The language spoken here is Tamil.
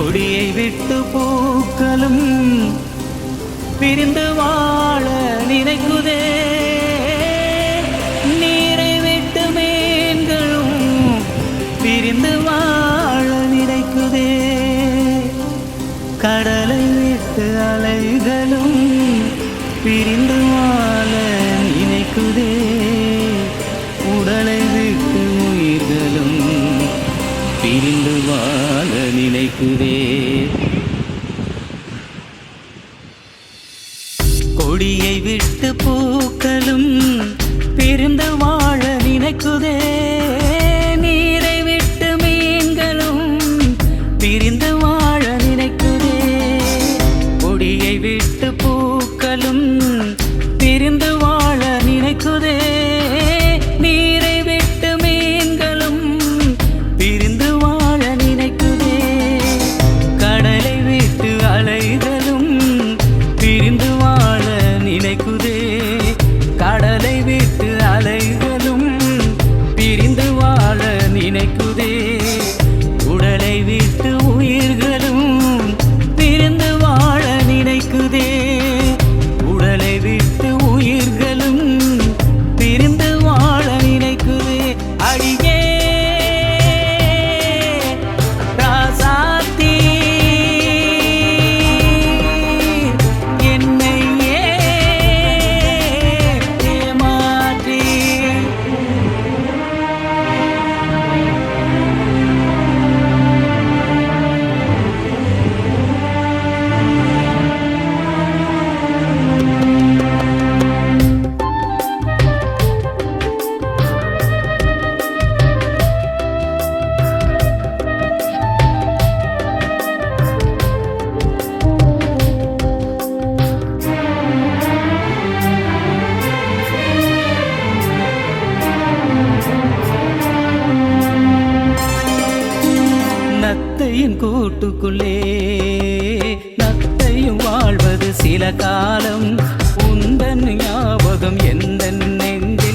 கொடியை விட்டு பூக்களும் பிரிந்து வாழ நினைக்குதே. நீரை விட்டு மீன்களும் பிரிந்து வாழ நினைக்குதே. கடலை விட்டு அலைகளும் பிரிந்து வாழ நினைக்குதே. உடலை நடக்குதே கொடியை விட்டு பூக்களும் பிரிந்து வாழ நினைக்குதே. நீரை விட்டு மீன்களும் பிரிந்து கூட்டுக்குள்ளே நத்தையும் வாழ்வது சில காலம். உந்தன் ஞாபகம் எந்த நெஞ்சே